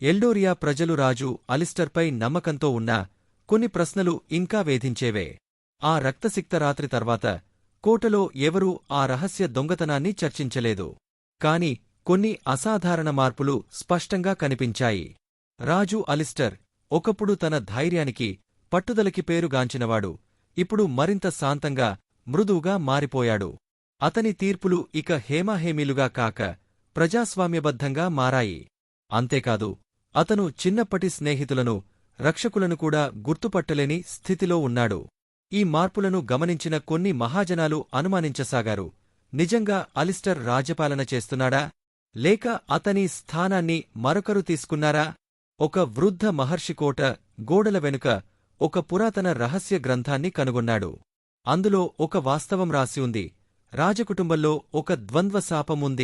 ఎల్డోరియా ప్రజలు రాజు అలిస్టర్పై నమ్మకంతో ఉన్నా కొన్ని ప్రశ్నలు ఇంకా వేధించేవే. ఆ రక్తసిక్త రాత్రి తర్వాత కోటలో ఎవరూ ఆ రహస్య దొంగతనాన్ని చర్చించలేదు. కాని కొన్ని అసాధారణ మార్పులు స్పష్టంగా కనిపించాయి. రాజు అలిస్టర్ ఒకప్పుడు తన ధైర్యానికి పట్టుదలకి పేరుగాంచినవాడు ఇప్పుడు మరింత శాంతంగా మృదువుగా మారిపోయాడు. అతని తీర్పులు ఇక హేమాహేమీలుగా కాక ప్రజాస్వామ్యబద్ధంగా మారాయి. అంతేకాదు అతను చిన్నప్పటి స్నేహితులను రక్షకులను కూడా గుర్తుపట్టలేని స్థితిలో ఉన్నాడు. ఈ మార్పులను గమనించిన కొన్ని మహాజనాలు అనుమానించసాగారు. నిజంగా అలిస్టర్ రాజపాలన చేస్తున్నాడా? లేక అతని స్థానాన్ని మరొకరు తీసుకున్నారా? ఒక వృద్ధ మహర్షి కోట గోడల వెనుక ఒక పురాతన రహస్య గ్రంథాన్ని కనుగొన్నాడు. అందులో ఒక వాస్తవం రాసి ఉంది. రాజకుటుంబంలో ఒక ద్వంద్వ శాపం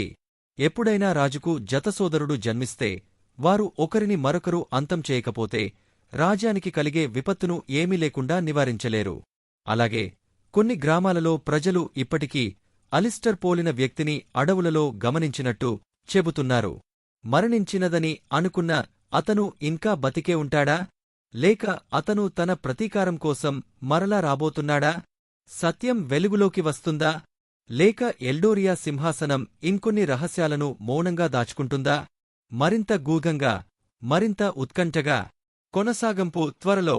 ఎప్పుడైనా రాజుకు జతసోదరుడు జన్మిస్తే వారు ఒకరిని మరొకరు అంతం చేయకపోతే రాజ్యానికి కలిగే విపత్తును ఏమీ లేకుండా నివారించలేరు. అలాగే కొన్ని గ్రామాలలో ప్రజలు ఇప్పటికీ అలిస్టర్ పోలిన వ్యక్తిని అడవులలో గమనించినట్టు చెబుతున్నారు. మరణించినదని అనుకున్న అతను ఇంకా బతికే ఉంటాడా? లేక అతను తన ప్రతీకారం కోసం మరలా రాబోతున్నాడా? సత్యం వెలుగులోకి వస్తుందా? లేక ఎల్డోరియా సింహాసనం ఇంకొన్ని రహస్యాలను మౌనంగా దాచుకుంటుందా? మరింత గూఘంగా మరింత ఉత్కంఠగా కొనసాగంపు త్వరలో.